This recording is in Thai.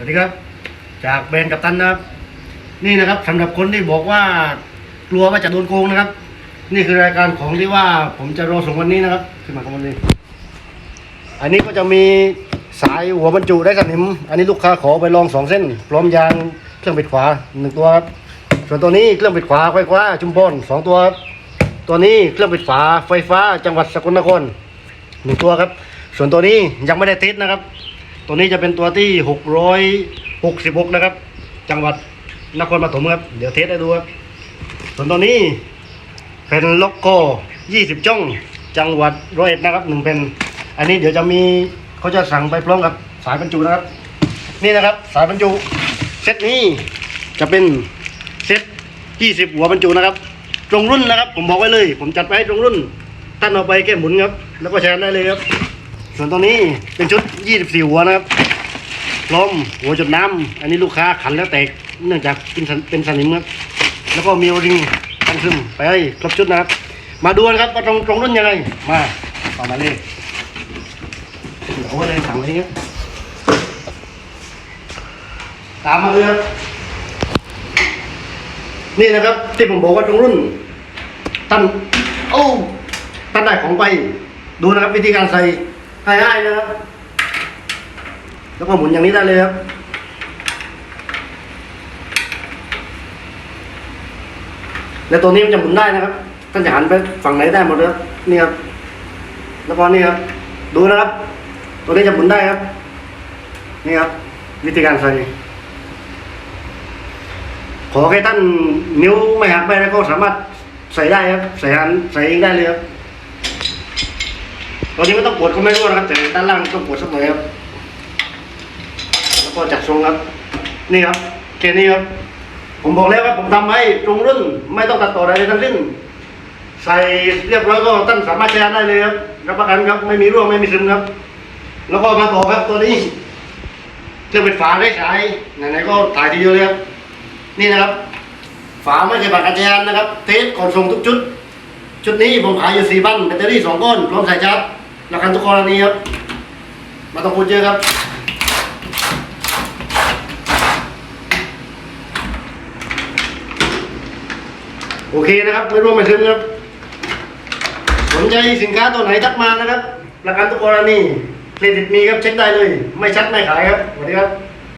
สวัสดีครับ จากแบรนด์กัปตันนะครับ นี่นะครับสำหรับคนที่บอกว่ากลัวว่าจะโดนโกงนะครับ นี่คือรายการของที่ว่าผมจะรอส่งวันนี้นะครับขึ้นมาของวันนี้ อันนี้ก็จะมีสายหัวบรรจุได้สนิม อันนี้ลูกค้าขอไปลองสองเส้น พร้อมยางเครื่องปิดขวาหนึ่งตัวครับส่วนตัวนี้เครื่องปิดขวาไฟฟ้าชุมพรสองตัวครับตัวนี้เครื่องปิดฝาไฟฟ้าจังหวัดสกลนครหนึ่งตัวครับ ส่วนตัวนี้ยังไม่ได้ติดนะครับ ตัวนี้จะเป็นตัวที่หกร้อยหกสิบหกนะครับ จังหวัดนครปฐมครับ เดี๋ยวเทสให้ดูครับ ส่วนตัวนี้เป็นล็อกโก้ยี่สิบจ้อง จังหวัดร้อยเอ็ดนะครับหนึ่งเป็น อันนี้เดี๋ยวจะมีเขาจะสั่งไปพร้อมกับสายบรรจุนะครับ นี่นะครับสายบรรจุเซตนี้จะเป็นเซตยี่สิบหัวบรรจุนะครับ ตรงรุ่นนะครับ ผมบอกไว้เลย ผมจัดไปให้ตรงรุ่นท่านเอาไปแก้หมุนครับ แล้วก็ใช้ได้เลยครับ ส่วนตัวนี้เป็นชุด 24 หัวนะครับพร้อมหัวจุดน้ำอันนี้ลูกค้าขันแล้วแตกเนื่องจากเป็นสันเป็นสนิมครับแล้วก็มีโอริงตั้งซึมไปให้ครบชุดนะครับ มาดูนะครับว่าตรงตรงรุ่นยังไงมาต่อมาเลยเดี๋ยวอะไรสั่งไว้เงี้ยตามมาเลยครับนี่นะครับ ที่ผมบอกว่าตรงรุ่นท่านโอ้ท่านได้ของไป ดูนะครับวิธีการใส่ ง่ายๆนะครับ แล้วก็หมุนอย่างนี้ได้เลยครับ แล้วตัวนี้มันจะหมุนได้นะครับท่านจะหันไปฝั่งไหนได้หมดเลยครับนี่ครับ แล้วก็นี่ครับ ดูนะครับ ตัวนี้จะหมุนได้ครับ นี่ครับ วิธีการใส่ขอแค่ท่านนิ้วไม่หักไปแล้วก็สามารถใส่ได้ครับ ใส่หันใส่เองได้เลยครับ ตัวนี้ไม่ต้องปวดก็ไม่รู้นะครับแต่ด้านล่างต้องปวดสักหน่อยครับ แล้วก็จัดทรงครับ นี่ครับแค่นี้ครับ ผมบอกแล้วครับผมทำให้ตรงรุ่น ไม่ต้องตัดต่ออะไรทั้งสิ้น ใส่เรียบร้อยก็ท่านสามารถใช้ได้เลยครับ รับประกันครับไม่มีร่วงไม่มีซึมครับ แล้วก็มาต่อครับตัวนี้เครื่องเป็นฝาได้ใช้ไหนๆก็ถ่ายทีเดียวเลยครับ นี่นะครับ ฝาไม่ใช่ปากกาศยานนะครับ เทสก่อนส่งทุกชุด ชุดนี้ผมขายอยู่สี่พันแบตเตอรี่สองก้อนพร้อมสายชาร์จ ราคาทุกกรณีครับมาต้องพูดเยอะครับโอเคนะครับไม่ร่วมไม่ซึมครับสนใจสินค้าตัวไหนทักมานะครับประกันทุกกรณีเครดิตมีครับเช็คได้เลย ไม่ชัดไม่ขายครับสวัสดีครับ